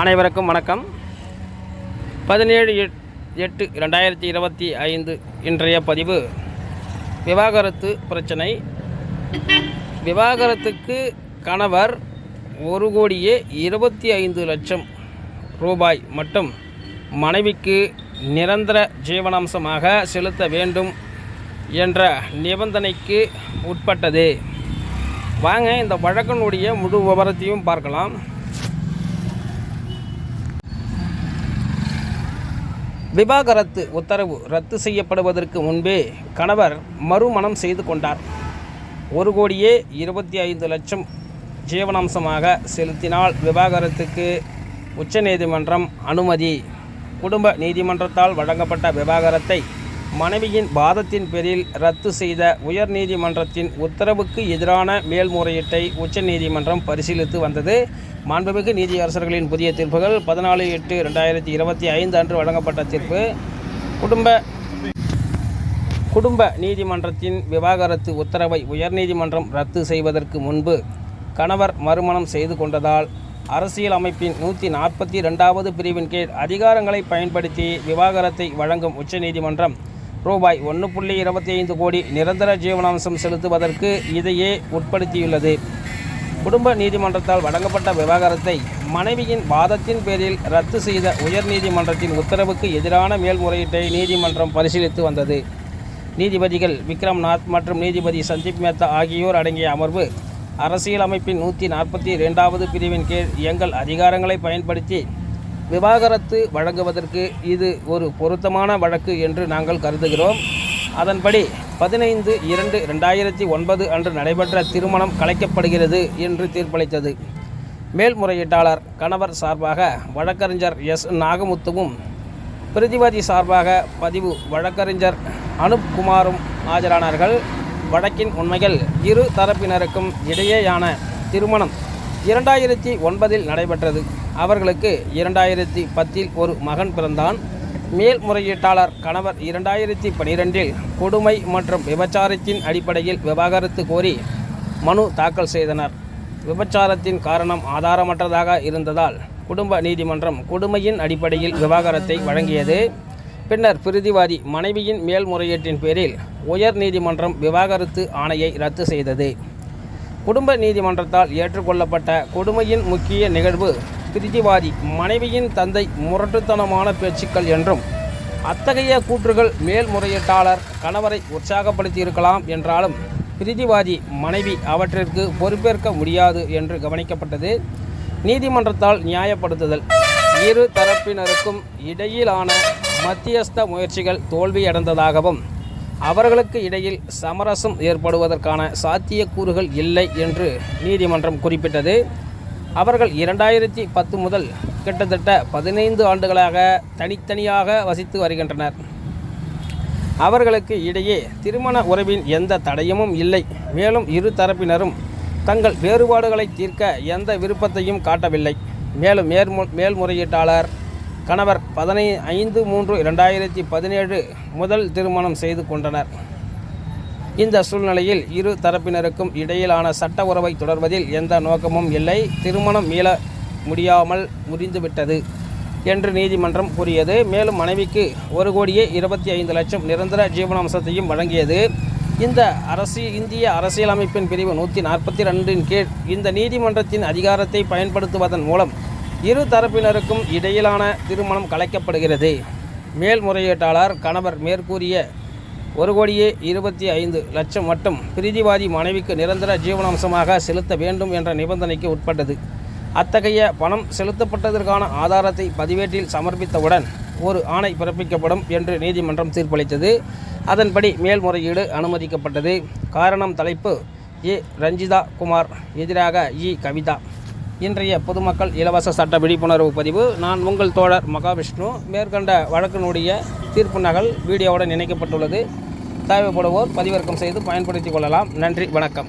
அனைவருக்கும் வணக்கம். பதினேழு எட் எட்டு ரெண்டாயிரத்தி இருபத்தி ஐந்து இன்றைய பதிவு விவாகரத்து பிரச்சனை. விவாகரத்துக்கு கணவர் ஒரு கோடியே இருபத்தி ஐந்து லட்சம் ரூபாய் மட்டும் மனைவிக்கு நிரந்தர ஜீவனாம்சமாக செலுத்த வேண்டும் என்ற நிபந்தனைக்கு உட்பட்டது. வாங்க இந்த வழக்கினுடைய முழு விவரத்தையும் பார்க்கலாம். விவாகரத்து உத்தரவு ரத்து செய்யப்படுவதற்கு முன்பே கணவர் மறுமணம் செய்து கொண்டார். ஒரு கோடியே இருபத்தி ஐந்து லட்சம் ஜீவனாம்சமாக செலுத்தினால் விவாகரத்துக்கு உச்சநீதிமன்றம் அனுமதி. குடும்ப நீதிமன்றத்தால் வழங்கப்பட்ட விவாகரத்தை மனைவியின் வாதத்தின் பேரில் ரத்து செய்த உயர்நீதிமன்றத்தின் உத்தரவுக்கு எதிரான மேல்முறையீட்டை உச்சநீதிமன்றம் பரிசீலித்து வந்தது. மாண்புமிகு நீதியரசர்களின் புதிய தீர்ப்புகள் பதினாலு எட்டு ரெண்டாயிரத்தி இருபத்தி ஐந்து அன்று வழங்கப்பட்ட தீர்ப்பு. குடும்ப குடும்ப நீதிமன்றத்தின் விவாகரத்து உத்தரவை உயர்நீதிமன்றம் ரத்து செய்வதற்கு முன்பு கணவர் மறுமணம் செய்து கொண்டதால் அரசியல் அமைப்பின் நூற்றி நாற்பத்தி ரெண்டாவது பிரிவின் கீழ் அதிகாரங்களை பயன்படுத்தி விவாகரத்தை வழங்கும் உச்சநீதிமன்றம் ரூபாய் ஒன்று புள்ளி இருபத்தி ஐந்து கோடி நிரந்தர ஜீவனாம்சம் செலுத்துவதற்கு இதையே உட்படுத்தியுள்ளது. குடும்ப நீதிமன்றத்தால் வழங்கப்பட்ட விவகாரத்தை மனைவியின் வாதத்தின் பேரில் ரத்து செய்த உயர்நீதிமன்றத்தின் உத்தரவுக்கு எதிரான மேல்முறையீட்டை நீதிமன்றம் பரிசீலித்து வந்தது. நீதிபதிகள் விக்ரம்நாத் மற்றும் நீதிபதி சந்தீப் மேத்தா ஆகியோர் அடங்கிய அமர்வு அரசியலமைப்பின் நூற்றி நாற்பத்தி ரெண்டாவது பிரிவின் கீழ் எங்கள் அதிகாரங்களை பயன்படுத்தி விவாகரத்து வழங்குவதற்கு இது ஒரு பொருத்தமான வழக்கு என்று நாங்கள் கருதுகிறோம். அதன்படி பதினைந்து இரண்டு ரெண்டாயிரத்தி ஒன்பது அன்று நடைபெற்ற திருமணம் கலைக்கப்படுகிறது என்று தீர்ப்பளித்தது. மேல்முறையீட்டாளர் கணவர் சார்பாக வழக்கறிஞர் எஸ். நாகமுத்துவும் பிரதிவாதி சார்பாக பதிவு வழக்கறிஞர் அனுப் குமாரும் ஆஜரானார்கள். வழக்கின் உண்மைகள் இரு தரப்பினருக்கும் இடையேயான திருமணம் இரண்டாயிரத்தி ஒன்பதில் நடைபெற்றது. அவர்களுக்கு இரண்டாயிரத்தி பத்தில் ஒரு மகன் பிறந்தான். மேல்முறையீட்டாளர் கணவர் இரண்டாயிரத்தி பனிரெண்டில் கொடுமை மற்றும் விபச்சாரத்தின் அடிப்படையில் விவாகரத்து கோரி மனு தாக்கல் செய்தனர். விபச்சாரத்தின் காரணம் ஆதாரமற்றதாக இருந்ததால் குடும்ப நீதிமன்றம் கொடுமையின் அடிப்படையில் விவாகரத்தை வழங்கியது. பின்னர் பிரதிவாதி மனைவியின் மேல்முறையீட்டின் பேரில் உயர் நீதிமன்றம் விவாகரத்து ஆணையை ரத்து செய்தது. குடும்ப நீதிமன்றத்தால் ஏற்றுக்கொள்ளப்பட்ட கொடுமையின் முக்கிய நிகழ்வு பிரதிவாதி மனைவியின் தந்தை முரட்டுத்தனமான பேச்சுக்கள் என்றும் அத்தகைய கூற்றுகள் மேல்முறையீட்டாளர் கணவரை உற்சாகப்படுத்தியிருக்கலாம் என்றாலும் பிரிதிவாதி மனைவி அவற்றிற்கு பொறுப்பேற்க முடியாது என்று கவனிக்கப்பட்டது நீதிமன்றத்தால் நியாயப்படுத்துதல். இரு தரப்பினருக்கும் இடையிலான மத்தியஸ்த முயற்சிகள் தோல்வியடைந்ததாகவும் அவர்களுக்கு இடையில் சமரசம் ஏற்படுவதற்கான சாத்தியக்கூறுகள் இல்லை என்று நீதிமன்றம் குறிப்பிட்டது. அவர்கள் இரண்டாயிரத்தி பத்து முதல் கிட்டத்தட்ட பதினைந்து ஆண்டுகளாக தனித்தனியாக வசித்து வருகின்றனர். அவர்களுக்கு இடையே திருமண உறவின் எந்த தடையமும் இல்லை. மேலும் இரு தரப்பினரும் தங்கள் வேறுபாடுகளை தீர்க்க எந்த விருப்பத்தையும் காட்டவில்லை. மேலும் மேல்மு மேல்முறையீட்டாளர் கணவர் பதினை ஐந்து மூன்று இரண்டாயிரத்தி பதினேழு முதல் திருமணம் செய்து கொண்டனர். இந்த சூழ்நிலையில் இரு தரப்பினருக்கும் இடையிலான சட்ட உறவை தொடர்வதில் எந்த நோக்கமும் இல்லை. திருமணம் மீள முடியாமல் முறிந்துவிட்டது என்று நீதிமன்றம் கூறியது. மேலும் மனைவிக்கு ஒரு கோடியே இருபத்தி ஐந்து லட்சம் நிரந்தர ஜீவனாம்சத்தையும் வழங்கியது. இந்த அரசு இந்திய அரசியலமைப்பின் பிரிவு நூற்றி நாற்பத்தி ரெண்டின் கீழ் இந்த நீதிமன்றத்தின் அதிகாரத்தை பயன்படுத்துவதன் மூலம் இரு தரப்பினருக்கும் இடையிலான திருமணம் கலைக்கப்படுகிறது. மேல்முறையீட்டாளர் கணவர் மேற்கூறிய ஒரு கோடியே இருபத்தி ஐந்து லட்சம் மட்டும் பிரீதிவாதி மனைவிக்கு நிரந்தர ஜீவனாம்சமாக செலுத்த வேண்டும் என்ற நிபந்தனைக்கு உட்பட்டது. அத்தகைய பணம் செலுத்தப்பட்டதற்கான ஆதாரத்தை பதிவேட்டில் சமர்ப்பித்தவுடன் ஒரு ஆணை பிறப்பிக்கப்படும் என்று நீதிமன்றம் தீர்ப்பளித்தது. அதன்படி மேல்முறையீடு அனுமதிக்கப்பட்டது. காரணம் தலைப்பு ஏ. ரஞ்சிதா குமார் எதிராக இ. கவிதா. இன்றைய பொதுமக்கள் இலவச சட்ட விழிப்புணர்வு பதிவு. நான் உங்கள் தோழர் மகாவிஷ்ணு. மேற்கண்ட வழக்கினுடைய தீர்ப்பு நகல் வீடியோவுடன் இணைக்கப்பட்டுள்ளது. தேவைப்படுவோர் பதிவிறக்கம் செய்து பயன்படுத்திக் கொள்ளலாம். நன்றி வணக்கம்.